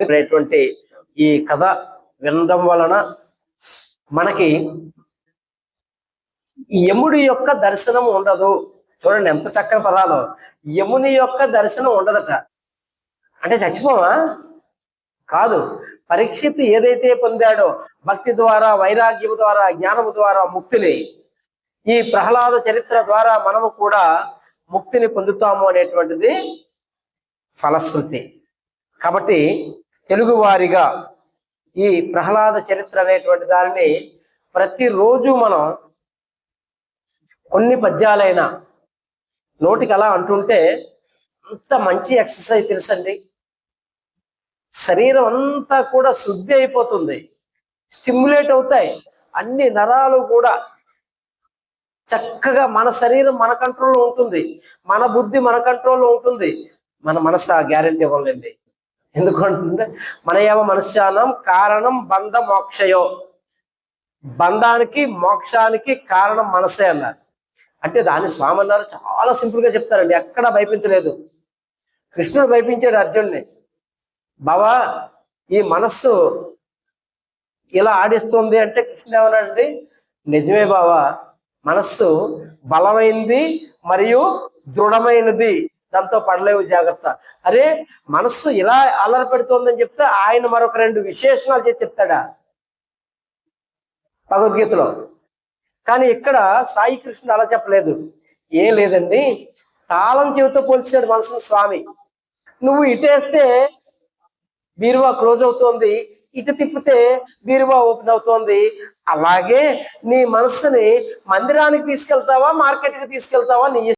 అనేటువంటి ఈ కథ వినడం వలన మనకి యముడి యొక్క దర్శనం ఉండదు. చూడండి ఎంత చక్కని పదాలు. యముని యొక్క దర్శనం ఉండదట. అంటే చచ్చిపోవా? కాదు. పరీక్షిత్ ఏదైతే పొందాడో భక్తి ద్వారా వైరాగ్యము ద్వారా జ్ఞానము ద్వారా ముక్తిని ఈ ప్రహ్లాద చరిత్ర ద్వారా మనము కూడా ముక్తిని పొందుతాము అనేటువంటిది ఫలశ్రుతి. కాబట్టి తెలుగువారిగా ఈ ప్రహ్లాద చరిత్ర అనేటువంటి దానిని ప్రతిరోజు మనం కొన్ని పద్యాలైనా నోటికి అలా అంటుంటే అంత మంచి ఎక్సర్సైజ్ తెలుసండి. శరీరం అంతా కూడా శుద్ధి అయిపోతుంది. స్టిమ్యులేట్ అవుతాయి. అన్ని నరాలు కూడా చక్కగా మన శరీరం మన కంట్రోల్లో ఉంటుంది. మన బుద్ధి మన కంట్రోల్లో ఉంటుంది. మన మనసు ఆ గ్యారంటీ ఇవ్వలేండి ఎందుకంటే మన ఏమో మనుష్యానం కారణం బంధ మోక్షయో. బంధానికి మోక్షానికి కారణం మనసే అన్నారు. అంటే దాన్ని స్వామి అన్నారు చాలా సింపుల్గా చెప్తారండి ఎక్కడా భయపించలేదు. కృష్ణుడు భయపించాడు అర్జునుడిని. బావా ఈ మనస్సు ఇలా ఆడిస్తుంది అంటే కృష్ణుడు ఏమన్నాడండి? నిజమే బావా మనస్సు బలమైంది మరియు దృఢమైనది. దాంతో పడలేవు జాగ్రత్త. అరే మనస్సు ఇలా అలర పెడుతోందని చెప్తే ఆయన మరొక రెండు విశేషణాలు చేసి చెప్తాడా? భగవద్గీతలో. కానీ ఇక్కడ సాయి కృష్ణుడు అలా చెప్పలేదు. ఏం లేదండి తాళం చెవితో పోల్చాడు మనసును స్వామి. నువ్వు ఇటేస్తే బీరువా క్లోజ్ అవుతోంది ఇటు తిప్పితే బీరువా ఓపెన్ అవుతోంది. అలాగే నీ మనస్సుని మందిరానికి తీసుకెళ్తావా మార్కెట్కి తీసుకెళ్తావా నీ